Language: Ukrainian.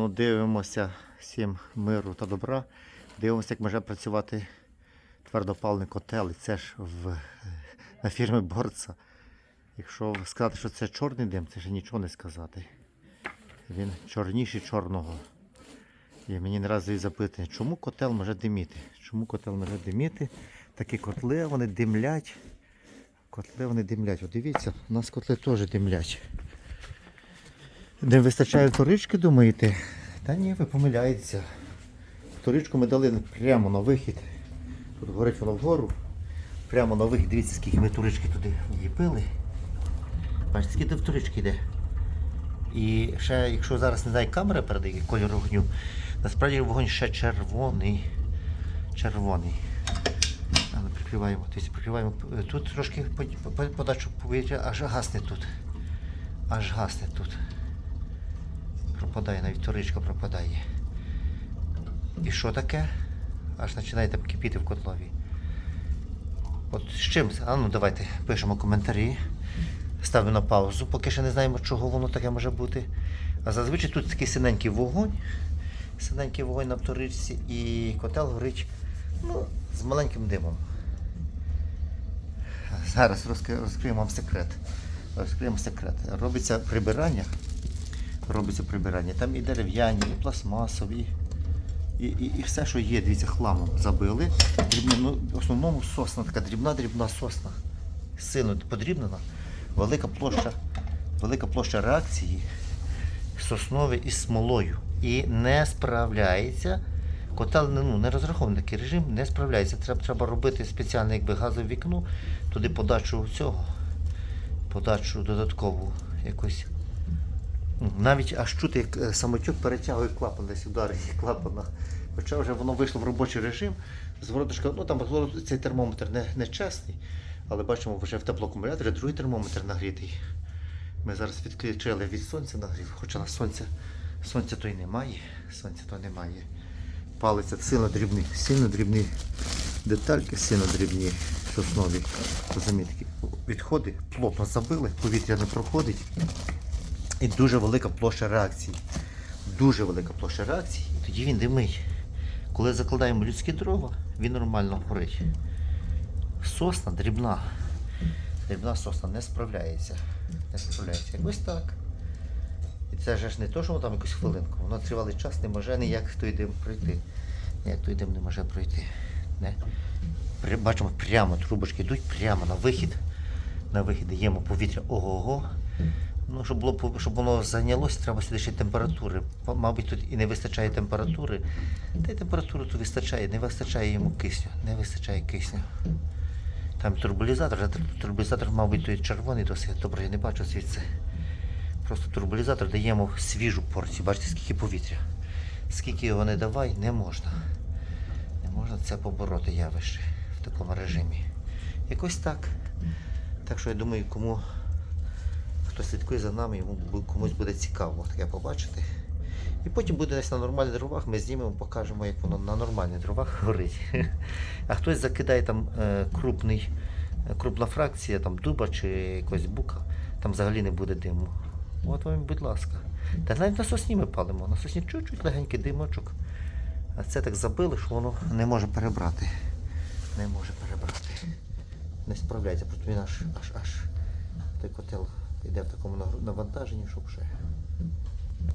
ну дивимося всім миру та добра. Дивимося, як може працювати твердопаливний котел. І це ж в, на фірмі Борца. Якщо сказати, що це чорний дим, це ще нічого не сказати. Він чорніший чорного. І мені не раз запитання, чому котел може диміти? Чому котел може диміти? Такі котли вони димлять. Котли вони димлять. От дивіться, у нас котли теж димлять. Не вистачає вторички, думаєте? Та ні, ви помиляєтеся. Вторичку ми дали прямо на вихід. Тут горить воно вгору. Прямо на вихід. Дивіться, скільки ми турички туди в'їпили. Бачите, скільки вторички йде. І ще, якщо зараз не знаю, камера передає кольор вогню, насправді вогонь ще червоний. Червоний. Але прикриваємо. Тобто прикриваємо. Тут трошки по- по- подачу повітря аж гасне тут. Аж гасне тут. Пропадає, навіть вторичка пропадає. І що таке? Аж починає там кипіти в котлові. От з чим? А ну давайте пишемо коментарі. Ставимо на паузу, поки ще не знаємо, чого воно таке може бути. А зазвичай тут такий синенький вогонь. Синенький вогонь на вторичці і котел горить ну, з маленьким димом. Зараз розкриємо вам секрет. Розкриємо секрет. Робиться прибирання. Робиться прибирання. Там і дерев'яні, і пластмасові, і, і, і все, що є, дивіться, хламом забили. Дрібне, ну, в основному сосна, така дрібна, дрібна сосна. Сильно подрібнена. Велика площа, велика площа реакції соснові із смолою. І не справляється. Котел ну, не розрахований такий режим, не справляється. Треба, треба робити спеціальне якби, газове вікно, туди подачу цього, подачу додаткову якусь. Навіть аж чути, як е, самотюк перетягує клапан, десь ударить клапана. Хоча вже воно вийшло в робочий режим. Згородочка, ну там цей термометр не, не чесний, але бачимо, вже в теплоакумуляторі другий термометр нагрітий. Ми зараз відключили від сонця нагрів, хоча на сонця, сонця то й немає. Сонця то немає. Палиться сильно дрібні, сильно дрібні детальки, сильно дрібні соснові. Розумієте, відходи плотно забили, повітря не проходить. І дуже велика площа реакції. Дуже велика площа реакції. І тоді він димить. Коли закладаємо людські дрова, він нормально горить. Сосна дрібна. Дрібна сосна не справляється. Не справляється. Якось так. І це ж не то, що воно там якусь хвилинку. Воно тривалий час не може ніяк той дим пройти. Ніяк той дим не може пройти. Не? При- Бачимо, прямо трубочки йдуть прямо на вихід. На вихід даємо повітря ого-го. Ну, щоб, було, щоб воно зайнялося, треба сюди ще температури. Мабуть, тут і не вистачає температури. Та й температури тут вистачає, не вистачає йому кисню. Не вистачає кисню. Там турбулізатор, турбулізатор, мабуть, той червоний досить. Добре, я не бачу звідси. Просто турбулізатор даємо свіжу порцію. Бачите, скільки повітря. Скільки його не давай, не можна. Не можна це побороти явище в такому режимі. Якось так. Так що я думаю, кому хто за нами, йому комусь буде цікаво таке побачити. І потім буде десь на нормальних дровах, ми знімемо, покажемо, як воно на нормальних дровах горить. А хтось закидає там е, крупний, е, крупна фракція, там дуба чи якось бука, там взагалі не буде диму. От вам, будь ласка. Та навіть на сосні ми палимо. На сосні чуть-чуть легенький димочок. А це так забили, що воно не може перебрати. Не може перебрати. Не справляється, просто він аж аж аж той котел йде в такому навантаженні, щоб ще